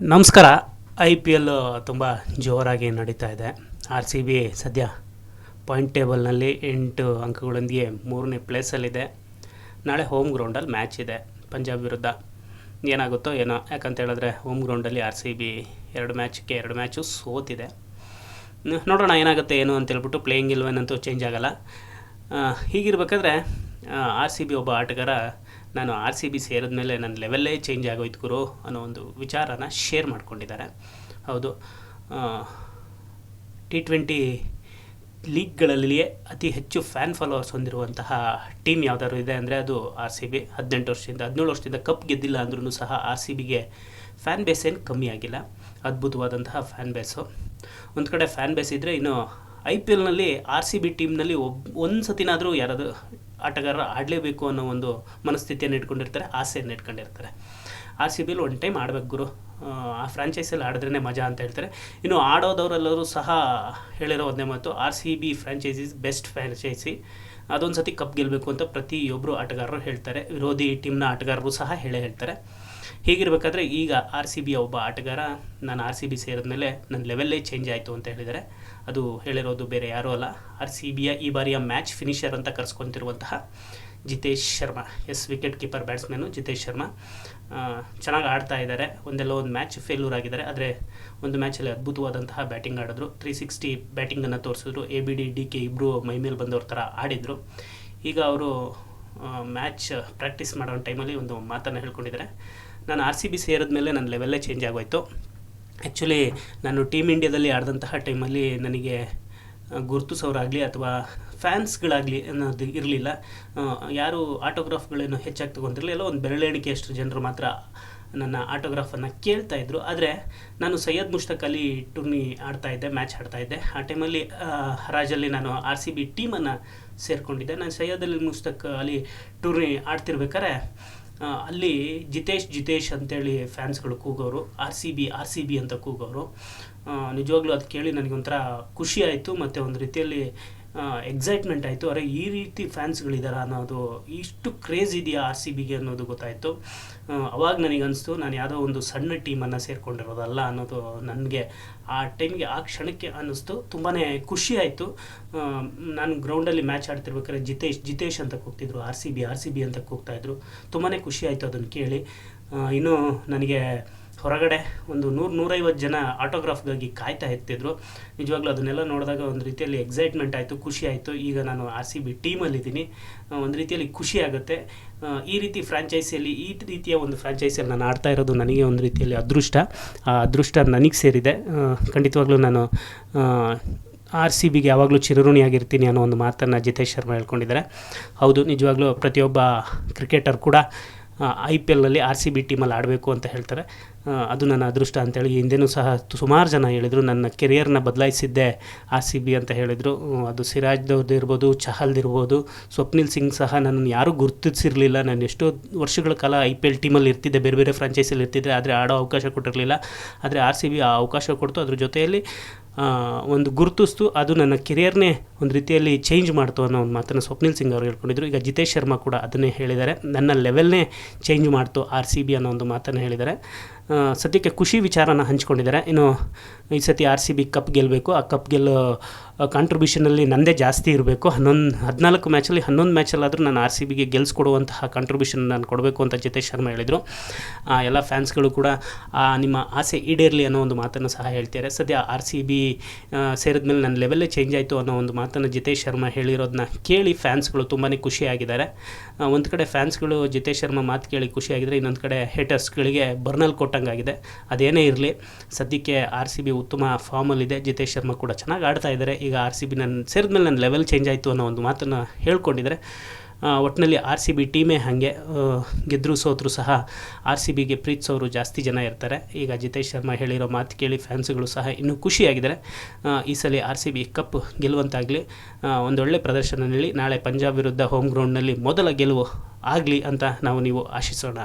ನಮಸ್ಕಾರ. I P L ತುಂಬ ಜೋರಾಗಿ ನಡೀತಾ ಇದೆ. ಆರ್ ಸಿ ಬಿ ಸದ್ಯ ಪಾಯಿಂಟ್ ಟೇಬಲ್ನಲ್ಲಿ ಎಂಟು ಅಂಕಗಳೊಂದಿಗೆ ಮೂರನೇ ಪ್ಲೇಸಲ್ಲಿದೆ. ನಾಳೆ ಹೋಮ್ ಗ್ರೌಂಡಲ್ಲಿ ಮ್ಯಾಚ್ ಇದೆ ಪಂಜಾಬ್ ವಿರುದ್ಧ. ಏನಾಗುತ್ತೋ ಏನೋ, ಯಾಕಂತ ಹೇಳಿದ್ರೆ ಹೋಮ್ ಗ್ರೌಂಡಲ್ಲಿ ಆರ್ ಸಿ ಬಿ ಎರಡು ಮ್ಯಾಚ್ಗೆ ಎರಡು ಮ್ಯಾಚು ಸೋತಿದೆ. ನೋಡೋಣ ಏನಾಗುತ್ತೆ, ಏನು ಅಂತೇಳ್ಬಿಟ್ಟು ಪ್ಲೇಯಿಂಗ್ ಇಲ್ವೇನಂತೂ ಚೇಂಜ್ ಆಗೋಲ್ಲ. ಹೀಗಿರ್ಬೇಕಾದ್ರೆ ಆರ್ ಸಿ ಬಿ ಒಬ್ಬ ಆಟಗಾರ ನಾನು ಆರ್ ಸಿ ಬಿ ಸೇರಿದ್ಮೇಲೆ ನನ್ನ ಲೆವೆಲ್ಲೇ ಚೇಂಜ್ ಆಗೋಯ್ತು ಗುರು ಅನ್ನೋ ಒಂದು ವಿಚಾರನ ಶೇರ್ ಮಾಡ್ಕೊಂಡಿದ್ದಾರೆ. ಹೌದು. ಟಿ ಟ್ವೆಂಟಿ ಲೀಗ್ಗಳಲ್ಲಿಯೇ ಅತಿ ಹೆಚ್ಚು ಫ್ಯಾನ್ ಫಾಲೋವರ್ಸ್ ಹೊಂದಿರುವಂತಹ ಟೀಮ್ ಯಾವ್ದಾದ್ರು ಇದೆ ಅಂದರೆ ಅದು ಆರ್ ಸಿ ಬಿ ಹದಿನೆಂಟು ವರ್ಷದಿಂದ, ಹದಿನೇಳು ವರ್ಷದಿಂದ ಕಪ್ ಗೆದ್ದಿಲ್ಲ ಅಂದ್ರೂ ಸಹ ಆರ್ ಸಿ ಬಿಗೆ ಫ್ಯಾನ್ ಬೇಸ್ ಏನು ಕಮ್ಮಿ ಆಗಿಲ್ಲ. ಅದ್ಭುತವಾದಂತಹ ಫ್ಯಾನ್ ಬೇಸು ಒಂದು ಕಡೆ ಫ್ಯಾನ್ ಬೇಸ್ ಇದ್ದರೆ ಇನ್ನು ಐ ಪಿ ಎಲ್ನಲ್ಲಿ ಆರ್ ಸಿ ಬಿ ಟೀಮ್ನಲ್ಲಿ ಒಬ್ ಒಂದು ಸತಿನಾದರೂ ಯಾರಾದರೂ ಆಟಗಾರರು ಆಡಲೇಬೇಕು ಅನ್ನೋ ಒಂದು ಮನಸ್ಥಿತಿಯನ್ನು ಇಟ್ಕೊಂಡಿರ್ತಾರೆ ಆಸೆಯನ್ನು ಇಟ್ಕೊಂಡಿರ್ತಾರೆ. ಆರ್ ಸಿ ಬಿಲಿ ಒನ್ ಟೈಮ್ ಆಡಬೇಕು ಗುರು. ಆ, ಫ್ರಾಂಚೈಸಲ್ಲಿ ಆಡಿದ್ರೇ ಮಜಾ ಅಂತ ಹೇಳ್ತಾರೆ. ಇನ್ನು ಆಡೋದವರೆಲ್ಲರೂ ಸಹ ಹೇಳಿರೋ ಒಂದೇ ಮಾತು R C B franchises best franchise ಅದೊಂದು ಸತಿ ಕಪ್ ಗೆಲ್ಲಬೇಕು ಅಂತ ಪ್ರತಿಯೊಬ್ಬರು ಆಟಗಾರರು ಹೇಳ್ತಾರೆ. ವಿರೋಧಿ ಟೀಮ್ನ ಆಟಗಾರರು ಸಹ ಹೇಳೇ ಹೇಳ್ತಾರೆ. ಹೀಗಿರಬೇಕಾದ್ರೆ ಈಗ ಆರ್ ಸಿ ಬಿಯ ಒಬ್ಬ ಆಟಗಾರ ನಾನು ಆರ್ ಸಿ ಬಿ ಸೇರಿದ್ಮೇಲೆ ನನ್ನ ಲೆವೆಲ್ಲೇ ಚೇಂಜ್ ಆಯಿತು ಅಂತ ಹೇಳಿದರೆ ಅದು ಹೇಳಿರೋದು ಬೇರೆ ಯಾರೂ ಅಲ್ಲ. ಆರ್ ಸಿ ಬಿಯ ಈ ಬಾರಿಯ ಮ್ಯಾಚ್ ಫಿನಿಷರ್ ಅಂತ ಕರೆಸ್ಕೊತಿರುವಂತಹ Jitesh Sharma, S wicket keeper ಬ್ಯಾಟ್ಸ್ಮನ್ನು ಜಿತೇಶ್ ಶರ್ಮಾ. ಚೆನ್ನಾಗಿ ಆಡ್ತಾ ಇದ್ದಾರೆ. ಒಂದೆಲ್ಲ ಒಂದು ಮ್ಯಾಚ್ ಫೇಲ್ಯೂರ್ ಆಗಿದ್ದಾರೆ. ಆದರೆ ಒಂದು ಮ್ಯಾಚಲ್ಲಿ ಅದ್ಭುತವಾದಂತಹ ಬ್ಯಾಟಿಂಗ್ ಆಡಿದ್ರು. ತ್ರೀ ಸಿಕ್ಸ್ಟಿ ಬ್ಯಾಟಿಂಗನ್ನು ತೋರಿಸಿದ್ರು. A B D D K ಇಬ್ಬರು ಮೈಮೇಲೆ ಬಂದವ್ರ ಥರ ಆಡಿದರು. ಈಗ ಅವರು ಮ್ಯಾಚ್ ಪ್ರಾಕ್ಟೀಸ್ ಮಾಡೋ ಟೈಮಲ್ಲಿ ಒಂದು ಮಾತನ್ನು ಹೇಳ್ಕೊಂಡಿದ್ದಾರೆ. ನಾನು ಆರ್ ಸಿ ಬಿ ಸೇರಿದ್ಮೇಲೆ ನನ್ನ ಲೆವೆಲ್ಲೇ ಚೇಂಜ್ ಆಗೋಯ್ತು. ಆ್ಯಕ್ಚುಲಿ ನಾನು ಟೀಮ್ ಇಂಡಿಯಾದಲ್ಲಿ ಆಡಿದಂತಹ ಟೈಮಲ್ಲಿ ನನಗೆ ಗುರುತಿಸೋರಾಗಲಿ ಅಥವಾ ಫ್ಯಾನ್ಸ್ಗಳಾಗಲಿ ಅನ್ನೋದು ಇರಲಿಲ್ಲ. ಯಾರು ಆಟೋಗ್ರಾಫ್ಗಳೇನು ಹೆಚ್ಚಾಗಿ ತೊಗೊಂತಿರಲಿಲ್ಲ ಒಂದು ಬೆರಳೆಣಿಕೆಯಷ್ಟು ಜನರು ಮಾತ್ರ ನನ್ನ ಆಟೋಗ್ರಾಫನ್ನು ಕೇಳ್ತಾ ಇದ್ರು. ಆದರೆ ನಾನು ಸೈಯದ್ ಮುಷ್ತಕ್ ಅಲಿ ಟೂರ್ನಿ ಆಡ್ತಾ ಇದ್ದೆ ಮ್ಯಾಚ್ ಆಡ್ತಾ ಇದ್ದೆ. ಆ ಟೈಮಲ್ಲಿ ರಾಜಲ್ಲಿ ನಾನು ಆರ್ ಸಿ ಬಿ ಟೀಮನ್ನು ಸೇರಿಕೊಂಡಿದ್ದೆ. ನಾನು ಸೈಯದ್ ಅಲಿ ಮುಷ್ತಕ್ ಅಲಿ ಟೂರ್ನಿ ಆಡ್ತಿರ್ಬೇಕಾದ್ರೆ ಆ, ಅಲ್ಲಿ ಜಿತೇಶ್ ಜಿತೇಶ್ ಅಂತೇಳಿ ಫ್ಯಾನ್ಸ್ಗಳು ಕೂಗೋರು, R C B, R C B ಅಂತ ಕೂಗೋರು. ನಿಜವಾಗ್ಲೂ ಅದು ಕೇಳಿ ನನಗೊಂಥರ ಖುಷಿ ಆಯಿತು, ಮತ್ತು ಒಂದು ರೀತಿಯಲ್ಲಿ ಎಕ್ಸೈಟ್ಮೆಂಟ್ ಆಯಿತು. ಅರೆ, ಈ ರೀತಿ ಫ್ಯಾನ್ಸ್ಗಳಿದಾರ ಅನ್ನೋದು ಇಷ್ಟು ಕ್ರೇಜ್ ಇದೆಯಾ ಆರ್ ಸಿ ಬಿಗೆ ಅನ್ನೋದು ಗೊತ್ತಾಯಿತು. ಅವಾಗ ನನಗನ್ನಿಸ್ತು ನಾನು ಯಾವುದೋ ಒಂದು ಸಣ್ಣ ಟೀಮನ್ನು ಸೇರಿಕೊಂಡಿರೋದಲ್ಲ ಅನ್ನೋದು ನನಗೆ ಆ ಟೈಮ್ಗೆ ಆ ಕ್ಷಣಕ್ಕೆ ಅನ್ನಿಸ್ತು. ತುಂಬಾ ಖುಷಿ ಆಯಿತು. ನಾನು ಗ್ರೌಂಡಲ್ಲಿ ಮ್ಯಾಚ್ ಆಡ್ತಿರ್ಬೇಕಾದ್ರೆ ಜಿತೇಶ್ ಜಿತೇಶ್ ಅಂತ ಕೂಗ್ತಿದ್ರು R C B R C B ಅಂತ ಕೂಗ್ತಾಯಿದ್ರು ತುಂಬಾ ಖುಷಿ ಆಯಿತು ಅದನ್ನು ಕೇಳಿ. ಇನ್ನೂ ಇನ್ನು ನನಗೆ ಹೊರಗಡೆ ಒಂದು ನೂರು ನೂರೈವತ್ತು ಜನ ಆಟೋಗ್ರಾಫ್ಗಾಗಿ ಕಾಯ್ತಾ ಇರ್ತಿದ್ರು. ನಿಜವಾಗ್ಲೂ ಅದನ್ನೆಲ್ಲ ನೋಡಿದಾಗ ಒಂದು ರೀತಿಯಲ್ಲಿ ಎಕ್ಸೈಟ್ಮೆಂಟ್ ಆಯಿತು, ಖುಷಿ ಆಯಿತು. ಈಗ ನಾನು ಆರ್ ಸಿ ಬಿ ಟೀಮಲ್ಲಿದ್ದೀನಿ ಒಂದು ರೀತಿಯಲ್ಲಿ ಖುಷಿ ಆಗುತ್ತೆ. ಈ ರೀತಿ ಫ್ರಾಂಚೈಸಿಯಲ್ಲಿ ಈ ರೀತಿಯ ಒಂದು ಫ್ರಾಂಚೈಸಿಯಲ್ಲಿ ನಾನು ಆಡ್ತಾ ಇರೋದು ನನಗೆ ಒಂದು ರೀತಿಯಲ್ಲಿ ಅದೃಷ್ಟ. ಆ ಅದೃಷ್ಟ ನನಗೆ ಸೇರಿದೆ. ಖಂಡಿತವಾಗ್ಲೂ ನಾನು ಆರ್ ಸಿ ಬಿಗೆ ಯಾವಾಗಲೂ ಚಿರಋಣಿಯಾಗಿರ್ತೀನಿ ಅನ್ನೋ ಒಂದು ಮಾತನ್ನು ಜಿತೇಶ್ ಶರ್ಮಾ ಹೇಳ್ಕೊಂಡಿದ್ದಾರೆ. ಹೌದು, ನಿಜವಾಗ್ಲೂ ಪ್ರತಿಯೊಬ್ಬ ಕ್ರಿಕೆಟರ್ ಕೂಡ ಐ ಪಿ ಎಲ್ನಲ್ಲಿ ಆರ್ ಸಿ ಬಿ ಟೀಮಲ್ಲಿ ಆಡಬೇಕು ಅಂತ ಹೇಳ್ತಾರೆ. ಅದು ನನ್ನ ಅದೃಷ್ಟ ಅಂತೇಳಿ ಹಿಂದೆನೂ ಸಹ ಸುಮಾರು ಜನ ಹೇಳಿದರು, ನನ್ನ ಕೆರಿಯರ್ನ ಬದಲಾಯಿಸಿದ್ದೆ ಆರ್ ಸಿ ಬಿ ಅಂತ ಹೇಳಿದರು. ಅದು ಸಿರಾಜ್ದವ್ರದ್ದು ಇರ್ಬೋದು, ಚಹಲ್ದು ಇರ್ಬೋದು, ಸ್ವಪ್ನಿಲ್ ಸಿಂಗ್ ಸಹ ನನ್ನನ್ನು ಯಾರೂ ಗುರುತಿಸಿರಲಿಲ್ಲ. ನಾನು ಎಷ್ಟೋ ವರ್ಷಗಳ ಕಾಲ ಐ ಪಿ ಎಲ್ ಟೀಮಲ್ಲಿ ಇರ್ತಿದ್ದೆ, ಬೇರೆ ಬೇರೆ ಫ್ರಾಂಚೈಸಲ್ಲಿ ಇರ್ತಿದ್ದೆ, ಆದರೆ ಆಡೋ ಅವಕಾಶ ಕೊಟ್ಟಿರಲಿಲ್ಲ. ಆದರೆ ಆರ್ ಸಿ ಬಿ ಆ ಅವಕಾಶ ಕೊಡ್ತು. ಅದ್ರ ಜೊತೆಯಲ್ಲಿ ಒಂದು ಗುರುತಿಸ್ತು. ಅದು ನನ್ನ ಕೆರಿಯರ್ನೇ ಒಂದು ರೀತಿಯಲ್ಲಿ ಚೇಂಜ್ ಮಾಡ್ತು ಅನ್ನೋ ಒಂದು ಮಾತನ್ನು ಸ್ವಪ್ನಿಲ್ ಸಿಂಗ್ ಅವರು ಹೇಳ್ಕೊಂಡಿದ್ರು. ಈಗ ಜಿತೇಶ್ ಶರ್ಮಾ ಕೂಡ ಅದನ್ನೇ ಹೇಳಿದ್ದಾರೆ. ನನ್ನ ಲೆವೆಲ್ನೇ ಚೇಂಜ್ ಮಾಡ್ತು ಆರ್ ಸಿ ಬಿ ಅನ್ನೋ ಒಂದು ಮಾತನ್ನು ಹೇಳಿದ್ದಾರೆ. ಸದ್ಯಕ್ಕೆ ಖುಷಿ ವಿಚಾರನ ಹಂಚ್ಕೊಂಡಿದ್ದಾರೆ. ಇನ್ನು ಈ ಸತಿ ಆರ್ ಸಿ ಬಿ ಕಪ್ ಗೆಲ್ಲಬೇಕು ಆ ಕಪ್ ಗೆಲ್ಲೋ ಕಾಂಟ್ರಿಬ್ಯೂಷನಲ್ಲಿ ನನ್ನದೇ ಜಾಸ್ತಿ ಇರಬೇಕು. ಹನ್ನೊಂದು, ಹದಿನಾಲ್ಕು ಮ್ಯಾಚಲ್ಲಿ ಹನ್ನೊಂದು ಮ್ಯಾಚಲ್ಲಾದರೂ ನಾನು ಆರ್ ಸಿ ಬಿಗೆ ಗೆಲ್ಸ್ಕೊಡುವಂತಹ ಕಾಂಟ್ರಿಬ್ಯೂಷನ್ ನಾನು ಕೊಡಬೇಕು ಅಂತ ಜಿತೇಶ್ ಶರ್ಮಾ ಹೇಳಿದರು. ಎಲ್ಲ ಫ್ಯಾನ್ಸ್ಗಳು ಕೂಡ ನಿಮ್ಮ ಆಸೆ ಈಡೇರಲಿ ಅನ್ನೋ ಒಂದು ಮಾತನ್ನು ಸಹ ಹೇಳ್ತಾರೆ ಸದ್ಯ ಆರ್ ಸಿ ಬಿ ಸೇರಿದ್ಮೇಲೆ ನನ್ನ ಲೆವೆಲ್ಲೇ ಚೇಂಜ್ ಆಯಿತು ಅನ್ನೋ ಒಂದು ಮಾತನ್ನು ಜಿತೇಶ್ ಶರ್ಮಾ ಹೇಳಿರೋದನ್ನ ಕೇಳಿ ಫ್ಯಾನ್ಸ್ಗಳು ತುಂಬಾ ಖುಷಿಯಾಗಿದ್ದಾರೆ. ಒಂದು ಕಡೆ ಫ್ಯಾನ್ಸ್ಗಳು ಜಿತೇಶ್ ಶರ್ಮಾ ಮಾತು ಕೇಳಿ ಖುಷಿಯಾಗಿದ್ದಾರೆ ಇನ್ನೊಂದು ಕಡೆ ಹೇಟರ್ಸ್ಗಳಿಗೆ ಬರ್ನಲ್ ಕೊಟ್ಟಂಗಾಗಿದೆ ಅದೇನೇ ಇರಲಿ, ಸದ್ಯಕ್ಕೆ ಆರ್ ಸಿ ಬಿ ಉತ್ತಮ ಫಾರ್ಮಲ್ಲಿದೆ. ಜಿತೇಶ್ ಶರ್ಮಾ ಕೂಡ ಚೆನ್ನಾಗಿ ಆಡ್ತಾ ಇದ್ದಾರೆ. ಈಗ ಆರ್ ಸಿ ಬಿ ನನ್ನ ಸೇರಿದ್ಮೇಲೆ ನನ್ನ ಲೆವೆಲ್ ಚೇಂಜ್ ಆಯಿತು ಅನ್ನೋ ಒಂದು ಮಾತನ್ನು ಹೇಳ್ಕೊಂಡಿದ್ದಾರೆ ಒಟ್ಟಿನಲ್ಲಿ ಆರ್ ಸಿ ಬಿ ಟೀಮೇ ಹಾಗೆ ಗೆದ್ದರು ಸೋತರು ಸಹ ಆರ್ ಸಿ ಬಿಗೆ ಪ್ರೀತಿಸೋರು ಜಾಸ್ತಿ ಜನ ಇರ್ತಾರೆ. ಈಗ ಜಿತೇಶ್ ಶರ್ಮಾ ಹೇಳಿರೋ ಮಾತು ಕೇಳಿ ಫ್ಯಾನ್ಸ್ಗಳು ಸಹ ಇನ್ನೂ ಖುಷಿಯಾಗಿದ್ದಾರೆ. ಈ ಸಲ ಆರ್ ಸಿ ಬಿ ಕಪ್ ಗೆಲ್ಲುವಂತಾಗಲಿ ಒಂದೊಳ್ಳೆ ಪ್ರದರ್ಶನ ನೀಡಿ, ನಾಳೆ ಪಂಜಾಬ್ ವಿರುದ್ಧ ಹೋಮ್ ಗ್ರೌಂಡ್ನಲ್ಲಿ ಮೊದಲ ಗೆಲುವು ಆಗಲಿ ಅಂತ ನಾವು ನೀವು ಆಶಿಸೋಣ.